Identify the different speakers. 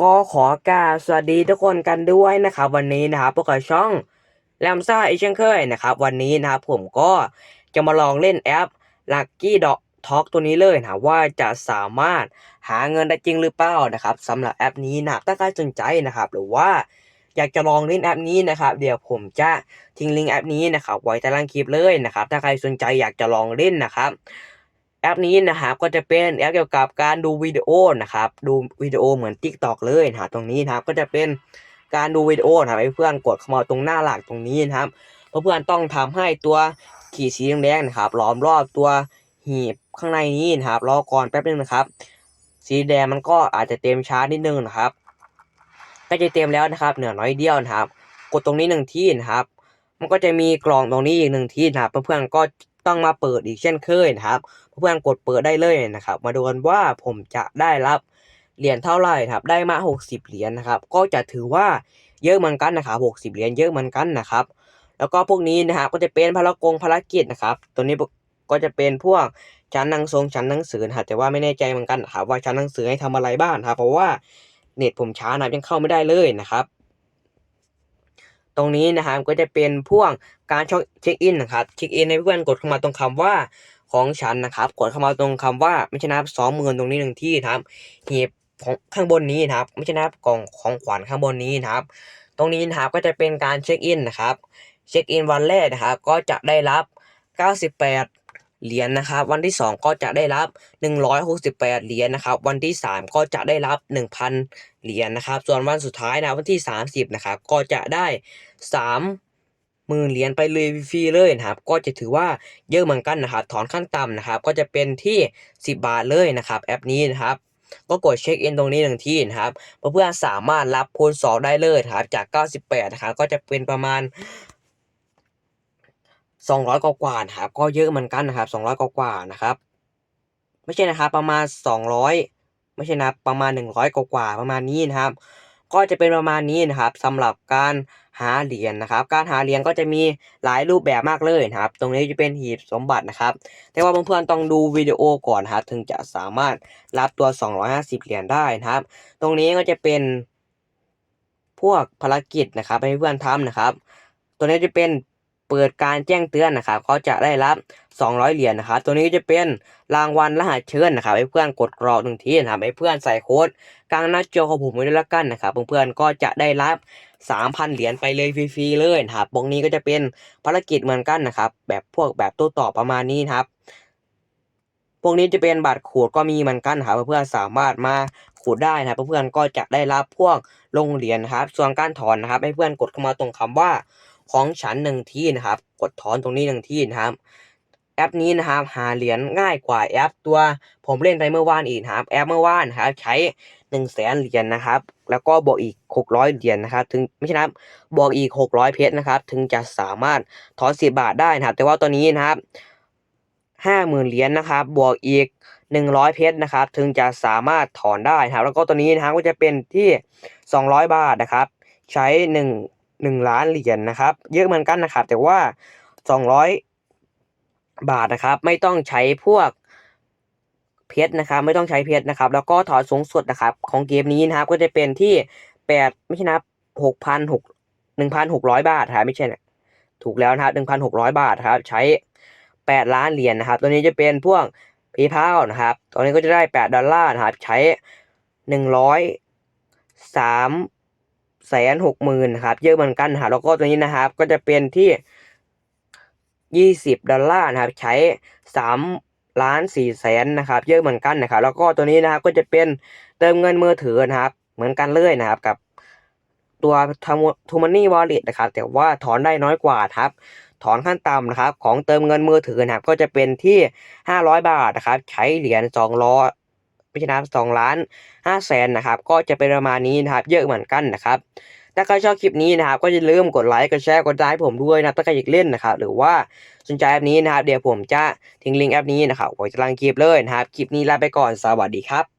Speaker 1: ก็ขอกาสวัสดีทุกคนกันด้วยนะครับ วันนี้นะครับพวกเราช่องแรมซ่าอีเช่นเคยนะครับ วันนี้นะครับผมก็จะมาลองเล่นแอป Lucky Dog Talk ตัวนี้เลยนะว่าจะสามารถหาเงินได้จริงหรือเปล่านะครับสำหรับแอปนี้นะถ้าใครสนใจนะครับ หรือว่าอยากจะลองเล่นแอปนี้นะครับ เดี๋ยวผมจะทิ้งลิงก์แอปนี้นะครับไว้ใต้ล่างคลิปเลยนะครับ ถ้าใครสนใจอยากจะลองเล่นนะครับ แอปนี้นะครับก็จะเป็นแอปเกี่ยวกับการดูวิดีโอนะครับดูวิดีโอเหมือน Tik t o อกเลยนะครับตรงนี้นะครับก็จะเป็นการดูวิดีโอนะครับให้เพื่อนกดเข้ามาตรงหน้าหลักตรงนี้นะครับเพื่อนต้องทำให้ตัวขีดสีแดงๆนะครับล้อมรอบตัวหีบข้างในนี้นะครับรอก่อนแป๊บนึงนะครับ สีแดงมันก็อาจจะเต็มช้านิดนึงนะครับก็จะเต็มแล้วนะครับ เหนือน้อยเดียวนะครับ กดตรงนี้หนึ่งที่นะครับ มันก็จะมีกล่องตรงนี้อีกหนึ่งที่นะครับเพื่อนๆก็ ต้องมาเปิดอีกเช่นเคยนะครับเพื่อนๆกดเปิดได้เลยนะครับ มาดูกันว่าผมจะได้รับเหรียญเท่าไหร่ครับ ได้มา 60 เหรียญนะครับ ก็จะถือว่าเยอะเหมือนกันนะครับ 60 เหรียญเยอะเหมือนกันนะครับ แล้วก็พวกนี้นะครับก็จะเป็นภารกงภารกิจนะครับ ตัวนี้ก็จะเป็นพวกชั้นหนังทรงชั้นหนังสือนะครับแต่ว่าไม่แน่ใจเหมือนกันนะครับว่าชั้นหนังสือให้ทำอะไรบ้างครับ เพราะว่าเน็ตผมช้านะยังเข้าไม่ได้เลยนะครับ ตรงนี้นะครับก็จะเป็นพ่วงการเช็คอินนะครับเช็คอินให้เพื่อนกดเข้ามาตรงคำว่าของฉันนะครับ กดเข้ามาตรงคำว่าไม่ใช่นะครับสองหมื่นตรงนี้หนึ่งที่นะครับหีบของข้างบนนี้นะครับ ไม่ใช่นะครับกล่องของขวัญข้างบนนี้นะครับ ตรงนี้นะครับก็จะเป็นการเช็คอินนะครับเช็คอินวันแรกนะครับ ก็จะได้รับ 98 เหรียญนะครับ วันที่ 2 ก็จะได้รับ 168 เหรียญนะครับ วันที่ 3 ก็จะได้รับ 1,000 เหรียญนะครับ ส่วนวันสุดท้ายนะวันที่ 30 นะครับ ก็จะได้ 3หมื่นเหรียญไปเลยฟรีเลยนะครับ ก็จะถือว่าเยอะเหมือนกันนะครับถอนขั้นต่ำนะครับ ก็จะเป็นที่ 10 บาทเลยนะครับ แอปนี้นะครับก็กดเช็คอินตรงนี้หนึ่งที่นะครับเพื่อนๆสามารถรับคูณ2ได้เลยนะครับจาก 98 นะครับก็จะเป็นประมาณ 200 กว่าๆนะครับก็เยอะเหมือนกันนะครับ 200กว่านะครับ ไม่ใช่นะครับประมาณ 200 ไม่ใช่นะประมาณ 100 กว่าประมาณนี้นะครับ ก็จะเป็นประมาณนี้นะครับสำหรับการหาเหรียญนะครับ การหาเหรียญก็จะมีหลายรูปแบบมากเลยนะครับ ตรงนี้จะเป็นหีบสมบัตินะครับ แต่ว่าเพื่อนๆต้องดูวิดีโอก่อนนะครับถึงจะสามารถรับตัว 250 เหรียญได้นะครับ ตรงนี้ก็จะเป็นพวกภารกิจนะครับให้เพื่อนทำนะครับ ตัวนี้จะเป็น เปิดการแจ้งเตือนนะครับเขาจะได้รับ 200 เหรียญนะครับตัวนี้ก็จะเป็นรางวัลรหัสเชิญนะครับให้เพื่อนกดกรอกหนึ่งทีนะครับให้เพื่อนใส่โค้ดกลางหน้าจอของผมไว้ด้วยละกันนะครับเพื่อนๆก็จะได้รับ 3,000 เหรียญไปเลยฟรีๆเลยนะครับตรงนี้ก็จะเป็นภารกิจเหมือนกันนะครับ แบบพวกแบบโต้ตอบประมาณนี้นะครับพวกนี้จะเป็นบัตรขูดก็มีเหมือนกันครับเพื่อนๆสามารถมาขูดได้นะครับเพื่อนๆก็จะได้รับพวกลงเหรียญครับ ส่วนการถอนนะครับให้เพื่อนกดเข้ามาตรงคำว่า ของฉันหนึ่งที่นะครับ กดถอนตรงนี้หนึ่งที่นะครับ แอปนี้นะครับ หาเหรียญง่ายกว่าแอปตัวผมเล่นไปเมื่อวานอีกนะครับแอปเมื่อวานนะครับใช้หนึ่งแสนเหรียญนะครับ แล้วก็บวกอีกหกร้อยเหรียญนะครับ ถึงไม่ใช่นะบบวกอีกหกร้อยเพชรนะครับ ถึงจะสามารถถอนสิบบาทได้นะครับ แต่ว่าตัวนี้นะครับห้าหมื่นเหรียญนะครับ บวกอีกหนึ่งร้อยเพชรนะครับ ถึงจะสามารถถอนได้นะครับ แล้วก็ตัวนี้นะครับก็จะเป็นที่สองร้อยบาทนะครับ ใช้หนึ่ง หนึ่งล้านเหรียญนะครับ เยอะเหมือนกันนะครับ แต่ว่าสองร้อยบาทนะครับ ไม่ต้องใช้พวกเพชรนะครับ ไม่ต้องใช้เพชรนะครับ แล้วก็ถอนสูงสุดนะครับ ของเกมนี้นะครับ ก็จะเป็นที่แปดไม่ใช่นะหกพันหกหนึ่งพันหกร้อยบาทครับไม่ใช่นะถูกแล้วนะครับหนึ่งพันหกร้อยบาทครับ ใช้แปดล้านเหรียญนะครับ ตัวนี้จะเป็นพวก PayPal นะครับตัวนี้ก็จะได้แปดดอลลาร์นะครับ ใช้หนึ่งร้อยสาม แสนหกหมื่นครับเยอะเหมือนกันนะครับแล้วก็ตัวนี้นะครับ ก็จะเป็นที่ยี่สิบดอลลาร์นะครับ ใช้สามล้านสี่แสนนะครับ เยอะเหมือนกันนะครับ แล้วก็ตัวนี้นะครับก็จะเป็นเติมเงินมือถือนะครับ เหมือนกันเลยนะครับกับตัวทูมันนี่วอลเล็ตนะครับ แต่ว่าถอนได้น้อยกว่าครับ ถอนขั้นต่ำนะครับ ของเติมเงินมือถือนะครับ ก็จะเป็นที่ห้าร้อยบาทนะครับ ใช้เหรียญสองร้อ ไม่ใช่นะครับสองล้านห้าแสนนะครับ ก็จะเป็นประมาณนี้นะครับ เยอะเหมือนกันนะครับ ถ้าใครชอบคลิปนี้นะครับ ก็อย่าลืมกดไลค์ กดแชร์ กดไลค์ผมด้วยนะถ้าใครอยากเล่นนะครับ หรือว่าสนใจแอปนี้นะครับ เดี๋ยวผมจะทิ้งลิงก์แอปนี้นะครับไว้ใต้ล่างคลิปเลยนะครับ คลิปนี้ลาไปก่อน สวัสดีครับ